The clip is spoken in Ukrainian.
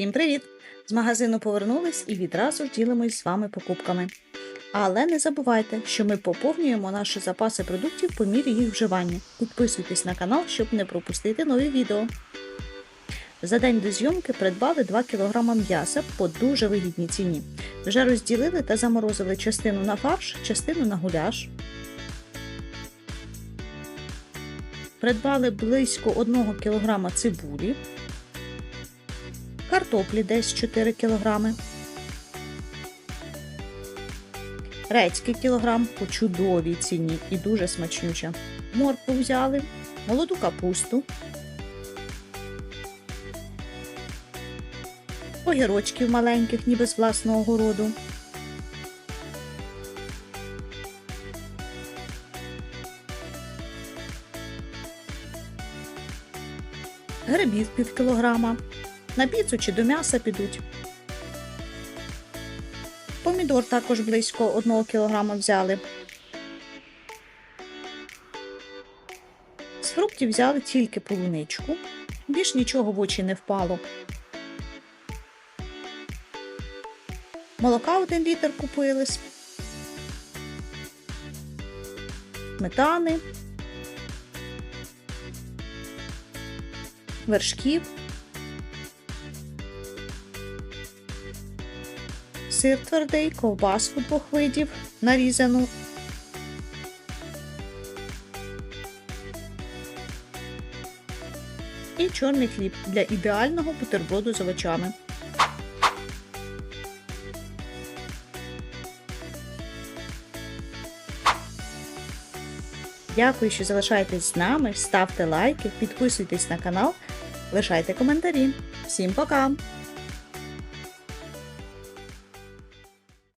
Всім привіт! З магазину повернулись і відразу ж ділимось з вами покупками. Але не забувайте, що ми поповнюємо наші запаси продуктів по мірі їх вживання. Підписуйтесь на канал, щоб не пропустити нові відео. За день до зйомки придбали 2 кг м'яса по дуже вигідній ціні. Вже розділили та заморозили частину на фарш, частину на гуляш. Придбали близько 1 кг цибулі, картоплі десь 4 кг, редьки кілограм по чудовій ціні і дуже смачнюча. Моркву взяли, молоду капусту, огірочків маленьких, ніби з власного городу. Грибів пів кілограма. На піцу чи до м'яса підуть. Помідор також близько 1 кг взяли. З фруктів взяли тільки полуничку. Більш нічого в очі не впало. Молока 1 літр купили. Сметани. Вершків. Сир твердий, ковбаску двох видів нарізану. І чорний хліб для ідеального бутерброду з овочами. Дякую, що залишаєтесь з нами. Ставте лайки, підписуйтесь на канал, лишайте коментарі. Всім пока!